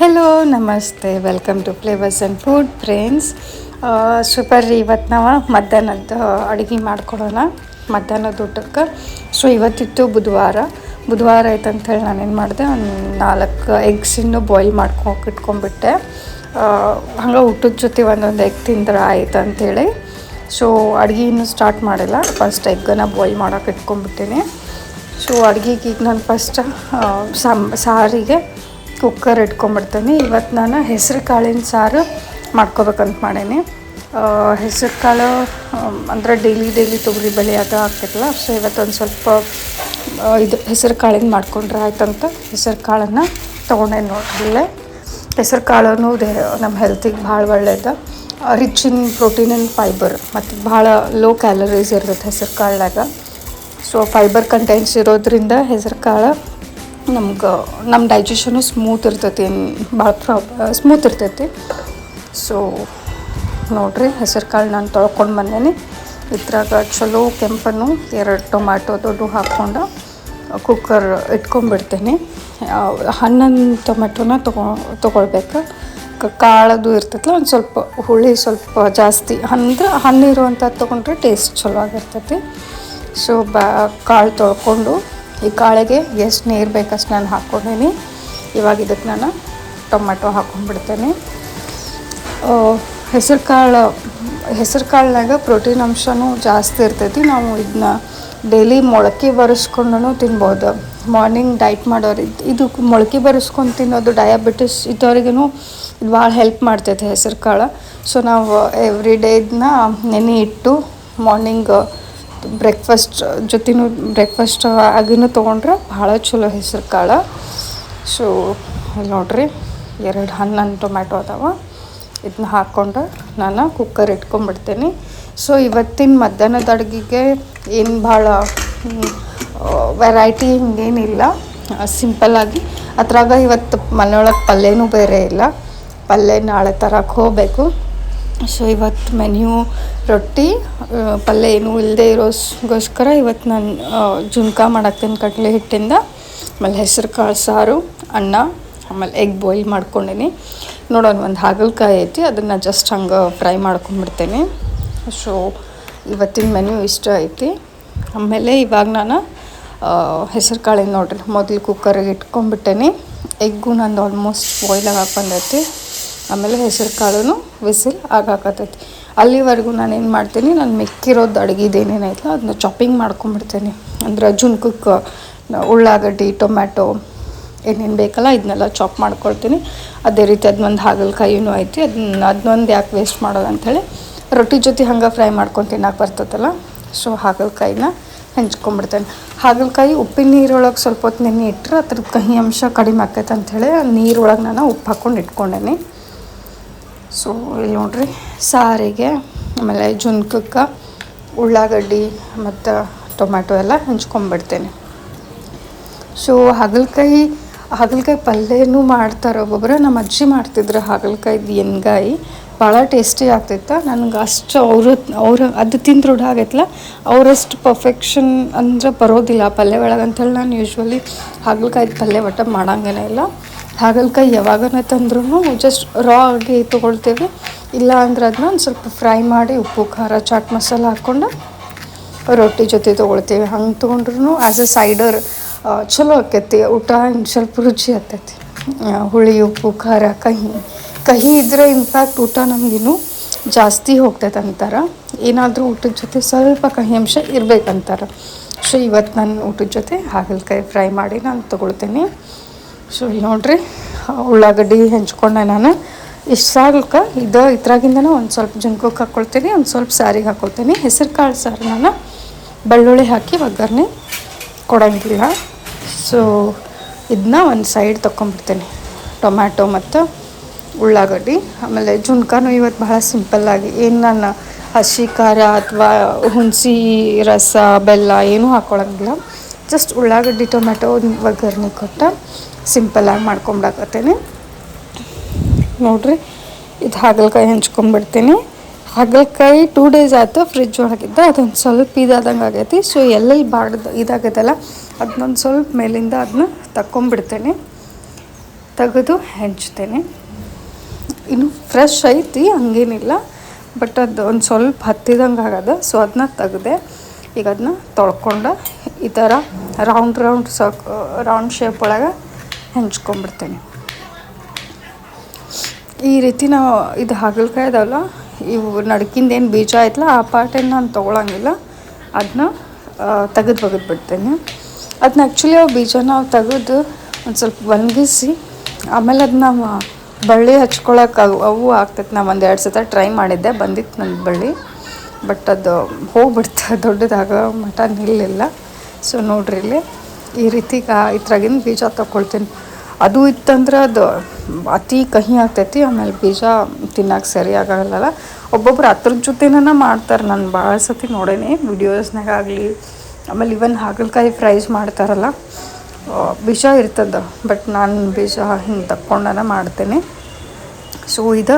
Hello ನಮಸ್ತೆ. Welcome to flavours and food friends super ರೀ ಇವತ್ತು ನಾವು ಮಧ್ಯಾಹ್ನದ್ದು ಅಡುಗೆ ಮಾಡ್ಕೊಡೋಣ. ಮಧ್ಯಾಹ್ನದ ಊಟಕ್ಕೆ. ಸೊ ಇವತ್ತಿತ್ತು ಬುಧವಾರ. ಬುಧವಾರ ಆಯ್ತಂತೇಳಿ ನಾನೇನು ಮಾಡಿದೆ, ಒಂದು ನಾಲ್ಕು ಎಗ್ಸಿನ್ನು ಬಾಯ್ಲ್ ಮಾಡ್ಕೊಂಡು ಇಟ್ಕೊಂಡ್ಬಿಟ್ಟೆ. ಹಂಗೆ ಊಟದ ಜೊತೆ ಒಂದೊಂದು ಎಗ್ ತಿಂದ್ರೆ ಆಯ್ತು ಅಂತೇಳಿ ಸೊ ಅಡುಗೆ ಇನ್ನೂ ಸ್ಟಾರ್ಟ್ ಮಾಡಿಲ್ಲ. ಫಸ್ಟ್ ಎಗ್ಗನ್ನು ಬಾಯ್ಲ್ ಮಾಡೋಕೆ ಇಟ್ಕೊಂಡ್ಬಿಟ್ಟೀನಿ. ಸೊ ಅಡುಗೆಗೆ ನಾನು ಫಸ್ಟ್ ಸಾರಿಗೆ ಕುಕ್ಕರ್ ಇಟ್ಕೊಂಡ್ಬಿಡ್ತೀನಿ. ಇವತ್ತು ನಾನು ಹೆಸರು ಕಾಳಿನ ಸಾರು ಮಾಡ್ಕೋಬೇಕಂತ ಮಾಡೇನಿ. ಹೆಸರು ಕಾಳು ಅಂದರೆ ಡೈಲಿ ಡೈಲಿ ತೊಗರಿ ಬೇಳೆ ಅದು ಆಗ್ತೈತಲ್ಲ ಸೊ ಇವತ್ತೊಂದು ಸ್ವಲ್ಪ ಇದು ಹೆಸರು ಕಾಳಿನ ಮಾಡ್ಕೊಂಡ್ರೆ ಆಯ್ತಂತ ಹೆಸರು ಕಾಳನ್ನು ತೊಗೊಂಡೆ ನೋಡ್ರಿ ಇಲ್ಲೇ. ಹೆಸರು ಕಾಳು ನಮ್ಮ ಹೆಲ್ತಿಗೆ ಭಾಳ ಒಳ್ಳೇದು. Rich in protein and fibre ಮತ್ತು ಭಾಳ ಲೋ ಕ್ಯಾಲರೀಸ್ ಇರ್ತೈತೆ ಹೆಸರು ಕಾಳಾಗ ಸೊ ಫೈಬರ್ ಕಂಟೆಂಟ್ಸ್ ಇರೋದ್ರಿಂದ ಹೆಸರು ಕಾಳು ನಮ್ಗೆ ನಮ್ಮ ಡೈಜೆಷನು ಸ್ಮೂತ್ ಇರ್ತೈತಿ ಭಾಳ ಪ್ರಾಬ್ ಸ್ಮೂತ್ ಇರ್ತೈತಿ. ಸೊ ನೋಡಿರಿ, ಹೆಸರು ಕಾಳು ನಾನು ತೊಳ್ಕೊಂಡು ಬಂದೇನಿ. ಇದ್ರಾಗ ಚಲೋ ಕೆಂಪನ್ನು, ಎರಡು ಟೊಮ್ಯಾಟೊ ದೊಡ್ಡ ಹಾಕ್ಕೊಂಡು ಕುಕ್ಕರ್ ಇಟ್ಕೊಂಡ್ಬಿಡ್ತೇನೆ. ಹಣ್ಣನ್ನು ಟೊಮೆಟೊನ ತೊಗೊ, ತೊಗೊಳ್ಬೇಕು. ಕಾಳದು ಇರ್ತೈತಲ್ಲ ಒಂದು ಸ್ವಲ್ಪ ಹುಳಿ ಸ್ವಲ್ಪ ಜಾಸ್ತಿ. ಅಂದ್ರೆ ಹಣ್ಣಿರುವಂಥದ್ದು ತೊಗೊಂಡ್ರೆ ಟೇಸ್ಟ್ ಚಲೋ ಆಗಿರ್ತೈತಿ. ಸೊ ಬಾ, ಕಾಳು ತೊಳ್ಕೊಂಡು ಈ ಕಾಳಿಗೆ ಎಷ್ಟು ನೀರು ಬೇಕಷ್ಟು ನಾನು ಹಾಕ್ಕೊಂಡೀನಿ. ಇವಾಗ ಇದಕ್ಕೆ ನಾನು ಟೊಮೆಟೊ ಹಾಕ್ಕೊಂಡ್ಬಿಡ್ತೇನೆ. ಹೆಸರು ಕಾಳು, ಹೆಸರು ಕಾಳಿನಾಗ ಪ್ರೋಟೀನ್ ಅಂಶನೂ ಜಾಸ್ತಿ ಇರ್ತೈತಿ. ನಾವು ಇದನ್ನ ಡೈಲಿ ಮೊಳಕೆ ಬರೆಸ್ಕೊಂಡು ತಿನ್ಬೋದು. ಮಾರ್ನಿಂಗ್ ಡೈಟ್ ಮಾಡೋರು ಇದು ಮೊಳಕೆ ಬರೆಸ್ಕೊಂಡು ತಿನ್ನೋದು ಡಯಾಬಿಟಿಸ್ ಇದ್ದವ್ರಿಗೂ ಇದು ಭಾಳ ಹೆಲ್ಪ್ ಮಾಡ್ತೈತೆ ಹೆಸರು ಕಾಳು. ಸೊ ನಾವು ಎವ್ರಿ ಡೇ ಇದನ್ನ ನೆನೆ ಇಟ್ಟು ಮಾರ್ನಿಂಗ್ ಬ್ರೇಕ್ಫಾಸ್ಟ್ ಜೊತೆನೂ ಬ್ರೇಕ್ಫಾಸ್ಟ್ ಆಗಿನೂ ತೊಗೊಂಡ್ರೆ ಭಾಳ ಚಲೋ ಹೆಸರು ಕಾಳು. ಸೊ ನೋಡಿರಿ ನೋಡ್ರಿ ಎರಡು ಹನ್ನೊಂದು ಟೊಮ್ಯಾಟೊ ಅದಾವ. ಇದನ್ನ ಹಾಕ್ಕೊಂಡು ನಾನು ಕುಕ್ಕರ್ ಇಟ್ಕೊಂಡ್ಬಿಡ್ತೀನಿ ಸೊ ಇವತ್ತಿನ ಮಧ್ಯಾಹ್ನದ ಅಡುಗೆಗೆ ಏನು ಭಾಳ ವೆರೈಟಿ ಹಿಂಗೇನಿಲ್ಲ. ಸಿಂಪಲ್ಲಾಗಿ ಅದ್ರಾಗ ಇವತ್ತು ಮನೆಯೊಳಗೆ ಪಲ್ಯನೂ ಬೇರೆ ಇಲ್ಲ. ಪಲ್ಯ ನಾಳೆ ತರಕ್ಕೆ ಹೋಗಬೇಕು. ಸೊ ಇವತ್ತು ಮೆನ್ಯೂ ರೊಟ್ಟಿ ಪಲ್ಯ ಏನೂ ಇಲ್ಲದೆ ಇರೋಸ್ಗೋಸ್ಕರ ಇವತ್ತು ನಾನು ಜುನ್ಕ ಮಾಡಾಕ್ತೀನಿ ಕಡಲೆ ಹಿಟ್ಟಿಂದ, ಆಮೇಲೆ ಹೆಸರು ಕಾಳು ಸಾರು, ಅನ್ನ, ಆಮೇಲೆ ಎಗ್ ಬಾಯ್ಲ್ ಮಾಡ್ಕೊಂಡೀನಿ. ನೋಡೋಣ ಒಂದು ಹಾಗಲಕಾಯಿ ಐತಿ, ಅದನ್ನು ಜಸ್ಟ್ ಹಂಗೆ ಫ್ರೈ ಮಾಡ್ಕೊಂಡ್ಬಿಡ್ತೇನೆ ಸೊ ಇವತ್ತಿನ ಮೆನ್ಯೂ ಇಷ್ಟ ಐತಿ. ಆಮೇಲೆ ಇವಾಗ ನಾನು ಹೆಸರು ಕಾಳಿನ ನೋಡ್ರಿ, ಮೊದಲು ಕುಕ್ಕರಿಗೆ ಇಟ್ಕೊಂಡ್ಬಿಟ್ಟೇನಿ ಎಗ್ಗು ನಂದು ಆಲ್ಮೋಸ್ಟ್ ಬಾಯ್ಲಾಗಿ ಹಾಕ್ಕೊಂಡೈತಿ ಆಮೇಲೆ ಹೆಸರು ಕಾಳು ವಿಸಿಲ್ ಆಗಾಕತ್ತೈತಿ. ಅಲ್ಲಿವರೆಗೂ ನಾನು ಏನು ಮಾಡ್ತೀನಿ, ನಾನು ಮಿಕ್ಕಿರೋದು ಅಡುಗೆದು ಏನೇನೈತಲ್ಲ ಅದನ್ನ ಚಾಪಿಂಗ್ ಮಾಡ್ಕೊಂಬಿಡ್ತೀನಿ ಅಂದ್ರೆ ಜುನ್ಕಕ್ಕೆ ಉಳ್ಳಾಗಡ್ಡಿ, ಟೊಮ್ಯಾಟೊ ಏನೇನು ಬೇಕಲ್ಲ ಇದನ್ನೆಲ್ಲ ಚಾಪ್ ಮಾಡ್ಕೊಳ್ತೀನಿ. ಅದೇ ರೀತಿ ಅದನ್ನೊಂದು ಹಾಗಲಕಾಯಿನೂ ಐತಿ ಅದನ್ನ ಅದನ್ನೊಂದು ಯಾಕೆ ವೇಸ್ಟ್ ಮಾಡೋದು ಅಂಥೇಳಿ ರೊಟ್ಟಿ ಜೊತೆ ಹಂಗೆ ಫ್ರೈ ಮಾಡ್ಕೊಂಡು ತಿನ್ನೋಕೆ ಬರ್ತದಲ್ಲ ಸೊ ಹಾಗಲಕಾಯಿನ ಹೆಂಚ್ಕೊಂಡ್ಬಿಡ್ತೇನೆ. ಹಾಗಲಕಾಯಿ ಉಪ್ಪಿನ ನೀರೊಳಗೆ ಸ್ವಲ್ಪ ಹೊತ್ತು ನೆನೆ ಇಟ್ಟರೆ ಅದ್ರ ಕಹಿ ಅಂಶ ಕಡಿಮೆ ಆಕೈತೆ ಅಂಥೇಳಿ ನೀರೊಳಗೆ ನಾನು ಉಪ್ಪು ಹಾಕ್ಕೊಂಡು ಇಟ್ಕೊಂಡೇನಿ. ಸೊ ಇಲ್ಲಿ ನೋಡ್ರಿ, ಸಾರಿಗೆ, ಆಮೇಲೆ ಜುನ್ಕಕ್ಕೆ, ಉಳ್ಳಾಗಡ್ಡಿ ಮತ್ತು ಟೊಮ್ಯಾಟೊ ಎಲ್ಲ ಹಂಚ್ಕೊಂಬಿಡ್ತೇನೆ ಸೊ ಹಾಗಲಕಾಯಿ ಹಾಗಲಕಾಯಿ ಪಲ್ಯನೂ ಮಾಡ್ತಾರೆ ಒಬ್ಬೊಬ್ಬರು ನಮ್ಮ ಅಜ್ಜಿ ಮಾಡ್ತಿದ್ರು ಹಾಗಲಕಾಯಿದು ಎಣ್ಗಾಯಿ. ಭಾಳ ಟೇಸ್ಟಿ ಆಗ್ತಿತ್ತು. ನನಗೆ ಅಷ್ಟು ಅವರು, ಅವ್ರು ಅದು ತಿಂದು ರೂಢ ಆಗೈತಲ್ಲ ಅವರಷ್ಟು ಪರ್ಫೆಕ್ಷನ್ ಅಂದ್ರೆ ಬರೋದಿಲ್ಲ. ಪಲ್ಯ ಒಳಗೆ ಅಂತೇಳಿ ನಾನು ಯೂಶ್ವಲಿ ಹಾಗಲಕಾಯಿ ಪಲ್ಯ ಒಟ್ಟು ಮಾಡಂಗೇನೇ ಇಲ್ಲ. ಹಾಗಲಕಾಯಿ ಯಾವಾಗನ ತಂದ್ರೂ ಜಸ್ಟ್ ರಾ ಆಗಿ ತೊಗೊಳ್ತೇವೆ. ಇಲ್ಲ ಅಂದ್ರೆ ಅದನ್ನ ಒಂದು ಸ್ವಲ್ಪ ಫ್ರೈ ಮಾಡಿ ಉಪ್ಪು, ಖಾರ, ಚಾಟ್ ಮಸಾಲ ಹಾಕ್ಕೊಂಡು ರೊಟ್ಟಿ ಜೊತೆ ತೊಗೊಳ್ತೇವೆ. ಹಂಗೆ ತೊಗೊಂಡ್ರು ಆ್ಯಸ್ ಎ ಸೈಡರ್ ಚಲೋ ಆಕೈತಿ. ಊಟ ಹಿಂಗೆ ಸ್ವಲ್ಪ ರುಚಿ ಆಗ್ತೈತಿ ಹುಳಿ, ಉಪ್ಪು, ಖಾರ, ಕಹಿ. ಕಹಿ ಇದ್ರೆ ಇನ್ಫ್ಯಾಕ್ಟ್ ಊಟ ನಮಗಿನ್ನೂ ಜಾಸ್ತಿ ಹೋಗ್ತೈತೆ ಅಂತಾರೆ. ಏನಾದರೂ ಊಟದ ಜೊತೆ ಸ್ವಲ್ಪ ಕಹಿ ಅಂಶ ಇರಬೇಕಂತಾರೆ. ಸೊ ಇವತ್ತು ನಾನು ಊಟದ ಜೊತೆ ಹಾಗಲಕಾಯಿ ಫ್ರೈ ಮಾಡಿ ನಾನು ತೊಗೊಳ್ತೀನಿ. ಸೊ ಇಲ್ಲಿ ನೋಡ್ರಿ ಉಳ್ಳಾಗಡ್ಡಿ ಹೆಂಚ್ಕೊಂಡೆ ನಾನು. ಇಷ್ಟು ಸಾಲಕ್ಕೆ ಇದು ಇದ್ರಾಗಿಂದನೂ ಒಂದು ಸ್ವಲ್ಪ ಜುನ್ಕೋಕ್ಕೆ ಹಾಕ್ಕೊಳ್ತೀನಿ ಒಂದು ಸ್ವಲ್ಪ ಸಾರಿಗೆ ಹಾಕ್ಕೊಳ್ತೀನಿ ಹೆಸರು ಕಾಳು ಸಾರು ನಾನು. ಬೆಳ್ಳುಳ್ಳಿ ಹಾಕಿ ಒಗ್ಗರಣೆ ಕೊಡೋಂಗಿಲ್ಲ. ಸೊ ಇದನ್ನ ಒಂದು ಸೈಡ್ ತೊಗೊಂಬಿಡ್ತೀನಿ ಟೊಮ್ಯಾಟೊ ಮತ್ತು ಉಳ್ಳಾಗಡ್ಡಿ. ಆಮೇಲೆ ಜುನ್ಕಾನು ಇವತ್ತು ಭಾಳ ಸಿಂಪಲ್ಲಾಗಿ ಏನು ನಾನು ಹಸಿ, ಖಾರ ಅಥವಾ ಹುಣಸಿ, ರಸ, ಬೆಲ್ಲ ಏನೂ ಹಾಕ್ಕೊಳಂಗಿಲ್ಲ ಜಸ್ಟ್ ಉಳ್ಳಾಗಡ್ಡಿ, ಟೊಮ್ಯಾಟೊ ಒಗ್ಗರಣೆ ಕೊಟ್ಟು ಸಿಂಪಲ್ಲಾಗಿ ಮಾಡ್ಕೊಂಬಿಡಕತ್ತೀನಿ. ನೋಡ್ರಿ, ಇದು ಹಾಗಲಕಾಯಿ ಹೆಂಚ್ಕೊಂಡ್ಬಿಡ್ತೀನಿ ಹಾಗಲಕಾಯಿ ಟೂ ಡೇಸ್ ಆಯ್ತು ಫ್ರಿಜ್ ಒಳಗಿದ್ದ, ಅದೊಂದು ಸ್ವಲ್ಪ ಇದಾದಂಗೆ ಆಗೈತಿ. ಸೊ ಎಲ್ಲೆಲ್ಲಿ ಬಾಡ್ದು ಇದಾಗೈತಲ್ಲ ಅದನ್ನೊಂದು ಸ್ವಲ್ಪ ಮೇಲಿಂದ ಅದನ್ನ ತಕ್ಕೊಂಬಿಡ್ತೀನಿ. ತೆಗೆದು ಹೆಂಚ್ತೇನೆ. ಇನ್ನು ಫ್ರೆಶ್ ಐತಿ, ಹಂಗೇನಿಲ್ಲ. ಬಟ್ ಅದು ಒಂದು ಸ್ವಲ್ಪ ಹತ್ತಿದಂಗೆ ಆಗದ ಸೊ ಅದನ್ನ ತೆಗೆದೆ, ಈಗ ಅದನ್ನ ತೊಳ್ಕೊಂಡು ಈ ಥರ ರೌಂಡ್ ರೌಂಡ್ ಸಕ್ ರೌಂಡ್ ಶೇಪ್ ಒಳಗೆ ಹೆಂಚ್ಕೊಂಡ್ಬಿಡ್ತೇನೆ ಈ ರೀತಿ ನಾವು ಇದು ಹಾಗಲಕಾಯಿ ಇದಾವಲ್ಲ ಇವು ನಡ್ಕಿಂದ ಏನು ಬೀಜ ಆಯ್ತಲ್ಲ ಆ ಪಾರ್ಟೇನು ನಾನು ತೊಗೊಳಂಗಿಲ್ಲ. ಅದನ್ನ ತೆಗೆದು ಬಗೆದು ಬಿಡ್ತೇನೆ ಅದನ್ನ ಆ್ಯಕ್ಚುಲಿ ಅವು ಬೀಜ ನಾವು ತೆಗೆದು ಒಂದು ಸ್ವಲ್ಪ ಒಣಗಿಸಿ, ಆಮೇಲೆ ಅದನ್ನ ಬಳ್ಳಿ ಹಚ್ಕೊಳಕ್ಕೆ ಅವು ಅವು ಆಗ್ತೈತೆ. ನಾನು ಒಂದು ಎರಡು ಸತ ಟ್ರೈ ಮಾಡಿದ್ದೆ ಬಂದಿತ್ತು ನನ್ನ ಬಳ್ಳಿ. ಬಟ್ ಅದು ಹೋಗ್ಬಿಡ್ತು, ದೊಡ್ಡದಾಗ ಮಠ ನಿಲ್ಲಿಲ್ಲ ಸೊ ನೋಡ್ರಿ ಇಲ್ಲಿ. ಈ ರೀತಿ ಇದ್ರಾಗಿನ ಬೀಜ ತಗೊಳ್ತೀನಿ. ಅದು ಇತ್ತಂದ್ರೆ ಅದು ಅತಿ ಕಹಿ ಆಗ್ತೈತಿ, ಆಮೇಲೆ ಬೀಜ ತಿನ್ನಕ್ಕೆ ಸರಿ ಆಗಲ್ಲಲ್ಲ ಒಬ್ಬೊಬ್ರು ಅದ್ರ ಜೊತೆನ ಮಾಡ್ತಾರೆ, ನಾನು ಭಾಳ ಸತಿ ನೋಡೇನಿ ವಿಡಿಯೋಸ್ನಾಗ ಆಗಲಿ, ಆಮೇಲೆ ಇವನ್ ಹಾಗಲಕಾಯಿ ಫ್ರೈಸ್ ಮಾಡ್ತಾರಲ್ಲ ಬೀಜ ಇರ್ತದ ಬಟ್ ನಾನು ಬೀಜ ಹಿಂಗೆ ತಕ್ಕೊಂಡನ ಮಾಡ್ತೇನೆ. ಸೊ ಇದು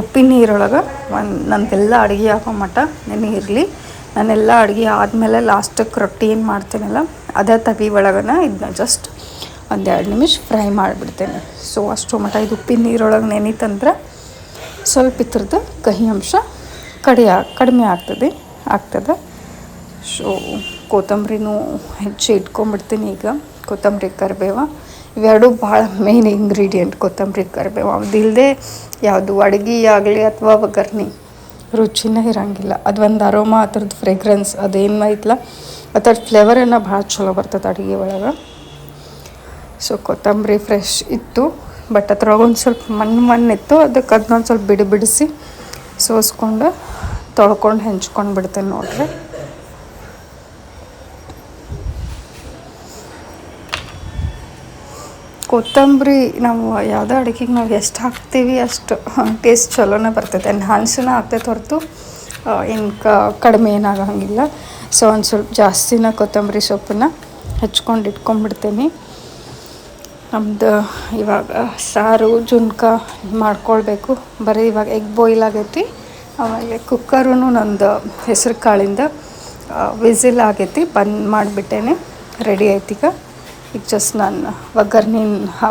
ಉಪ್ಪಿನ ನೀರೊಳಗೆ, ಒಂದು ನಂದೆಲ್ಲ ಅಡುಗೆ ಹಾಕೋ ಮಟ್ಟ ನೆನೆ ಇರಲಿ. ನಾನೆಲ್ಲ ಅಡುಗೆ ಆದಮೇಲೆ ಲಾಸ್ಟಕ್ಕೆ ರೊಟ್ಟಿ ಏನು ಮಾಡ್ತೀನಲ್ಲ, ಅದೇ ತವಿ ಒಳಗನ ಇದನ್ನ ಜಸ್ಟ್ ಒಂದೆರಡು ನಿಮಿಷ ಫ್ರೈ ಮಾಡಿಬಿಡ್ತೇನೆ. ಸೊ ಅಷ್ಟು ಮಟ್ಟ ಇದು ಉಪ್ಪಿನ ನೀರೊಳಗೆ ನೆನೀತಂದ್ರೆ ಸ್ವಲ್ಪ ಇದ್ರದ್ದು ಕಹಿ ಅಂಶ ಕಡಿಯ ಕಡಿಮೆ ಆಗ್ತದೆ ಆಗ್ತದೆ. ಸೊ ಕೊತ್ತಂಬರಿನೂ ಹೆಚ್ಚು ಇಟ್ಕೊಂಡ್ಬಿಡ್ತೀನಿ ಈಗ, ಕೊತ್ತಂಬರಿ ಕರಿಬೇವ. ಇವೆರಡು ಭಾಳ ಮೇನ್ ಇಂಗ್ರೀಡಿಯೆಂಟ್ ಕೊತ್ತಂಬರಿ ಕರಿಬೇವ. ಅದಿಲ್ಲದೆ ಯಾವುದು ಅಡುಗೆ ಆಗಲಿ ಅಥವಾ ಒಗ್ಗರ್ಣೆ. ರುಚಿನೇ ಇರಂಗಿಲ್ಲ. ಅದು ಒಂದು ಅರೋಮಾ ಥರದ್ದು ಫ್ರೇಗ್ರೆನ್ಸ್ ಅದೇನು ಐತಲ್ಲ ಫ್ಲೇವರ್ ಫ್ಲೇವರನ್ನು ಭಾಳ ಚಲೋ ಬರ್ತದೆ ಅಡುಗೆ ಒಳಗೆ. ಸೊ ಕೊತ್ತಂಬರಿ ಫ್ರೆಶ್ ಇತ್ತು ಬಟ್ ಅದ್ರೊಳಗೆ ಒಂದು ಸ್ವಲ್ಪ ಮಣ್ಣು ಮಣ್ಣು ಇತ್ತು ಅದಕ್ಕೆ ಅದನ್ನೊಂದು ಸ್ವಲ್ಪ ಬಿಡಿ ಬಿಡಿಸಿ ಸೋಸ್ಕೊಂಡು ತೊಳ್ಕೊಂಡು ಹೆಂಚ್ಕೊಂಡು ಬಿಡ್ತೇನೆ ನೋಡ್ರಿ. ಕೊತ್ತಂಬರಿ ನಾವು ಯಾವುದೋ ಅಡುಗೆಗೆ ನಾವು ಎಷ್ಟು ಹಾಕ್ತೀವಿ ಅಷ್ಟು ಟೇಸ್ಟ್ ಚಲೋನೇ ಬರ್ತೈತೆ. ಎನ್ಹಾನ್ಸನ ಆಗ್ತೈತೆ ಹೊರತು ಏನು ಕಡಿಮೆ ಏನಾಗಂಗಿಲ್ಲ. ಸೊ, ಒಂದು ಸ್ವಲ್ಪ ಜಾಸ್ತಿನ ಕೊತ್ತಂಬರಿ ಸೊಪ್ಪನ್ನ ಹಚ್ಕೊಂಡು ಇಟ್ಕೊಂಡ್ಬಿಡ್ತೀನಿ. ನಮ್ದು ಇವಾಗ ಸಾರು, ಜುನ್ಕ ಮಾಡ್ಕೊಳ್ಬೇಕು. ಬರೀ ಇವಾಗ ಎಗ್ ಬಾಯ್ಲ್ ಆಗೈತಿ. ಆಮೇಲೆ ಕುಕ್ಕರೂ ನಂದು ಹೆಸರು ಕಾಳಿಂದ ವಿಸಿಲ್ ಆಗೈತಿ. ಬಂದ್ ಮಾಡಿಬಿಟ್ಟೇನೆ. ರೆಡಿ ಐತಿ ಈಗ ಜಸ್ಟ್ ನಾನು ಒಗ್ಗರ್ಣಿ,